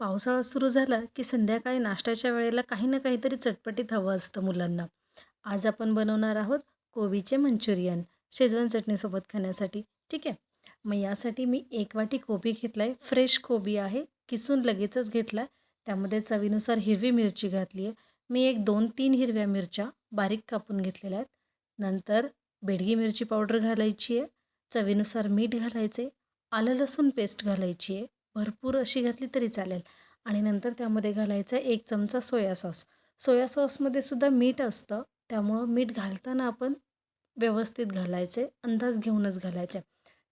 पावसाळा सुरू झाला की संध्याकाळी नाश्त्याच्या वेळेला काही ना काहीतरी चटपटीत हवं असतं मुलांना. आज आपण बनवणार आहोत कोबीचे मंचुरियन शेजवान चटणीसोबत खाण्यासाठी. ठीक आहे? मग यासाठी मी एक वाटी कोबी घेतला आहे फ्रेश कोबी आहे. किसून लगेचच घेतला. आहे त्यामध्ये चवीनुसार हिरवी मिरची घातली आहे. मी एक दोन तीन हिरव्या मिरच्या बारीक कापून घेतलेल्या आहेत. नंतर बेडगी मिरची पावडर घालायची आहे. चवीनुसार मीठ घालायचे. आलं लसूण पेस्ट घालायची आहे. भरपूर अशी घातली तरी चालेल. आणि नंतर त्यामध्ये घालायचं एक चमचा सोया सॉस. सोया सॉसमध्ये सुद्धा मीठ असतं. त्यामुळं मीठ घालताना आपण व्यवस्थित घालायचे अंदाज घेऊनच घालायचे.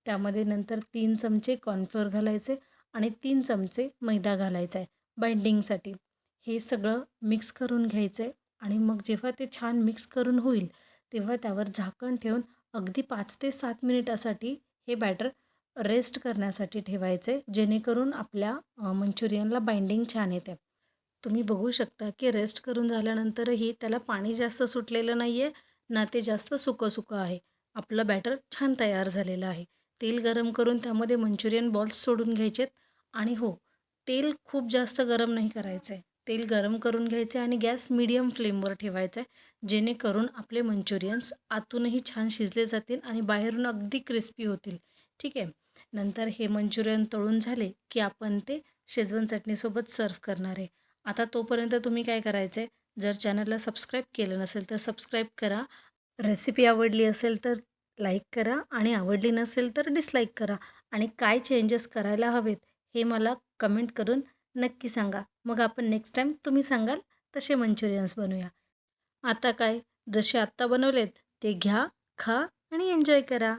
त्यामध्ये नंतर तीन चमचे कॉर्नफ्लोअर घालायचे आणि तीन चमचे मैदा घालायचा आहे बाइंडिंगसाठी हे सगळं मिक्स करून घ्यायचं आहे आणि मग जेव्हा ते छान मिक्स करून होईल तेव्हा त्यावर झाकण ठेवून अगदी पाच ते सात मिनिटासाठी हे बॅटर रेस्ट करण्यासाठी ठेवायचे जेणेकरून आपल्या मंचुरियनला बाइंडिंग छान येते. तुम्ही बघू शकता की रेस्ट करून झाल्यानंतरही त्याला पाणी जास्त सुटलेलं नाही आहे ना ते जास्त सुकं सुकं आहे. आपलं बॅटर छान तयार झालेलं आहे. तेल गरम करून त्यामध्ये मंचुरियन बॉल्स सोडून घ्यायचेत आणि हो तेल खूप जास्त गरम नाही करायचं. आहे तेल गरम करून घ्यायचे आणि गॅस मिडियम फ्लेमवर ठेवायचा आहे जेणेकरून आपले मंचुरियन्स आतूनही छान शिजले जातील आणि बाहेरून अगदी क्रिस्पी होतील. ठीक आहे. नंतर हे मंचुरियन तळून झाले की आपण ते शेजवन चटणीसोबत सर्व करणार आहे. आता तोपर्यंत तुम्ही काय करायचं आहे जर चॅनलला सबस्क्राईब केलं नसेल तर सबस्क्राईब करा. रेसिपी आवडली असेल तर लाईक करा आणि आवडली नसेल तर डिसलाईक करा. आणि काय चेंजेस करायला हवेत हे मला कमेंट करून नक्की सांगा. मग आपण नेक्स्ट टाईम तुम्ही सांगाल तसे मंचुरियन्स बनवूया. आता काय? जसे आत्ता बनवलेत ते घ्या खा आणि एन्जॉय करा.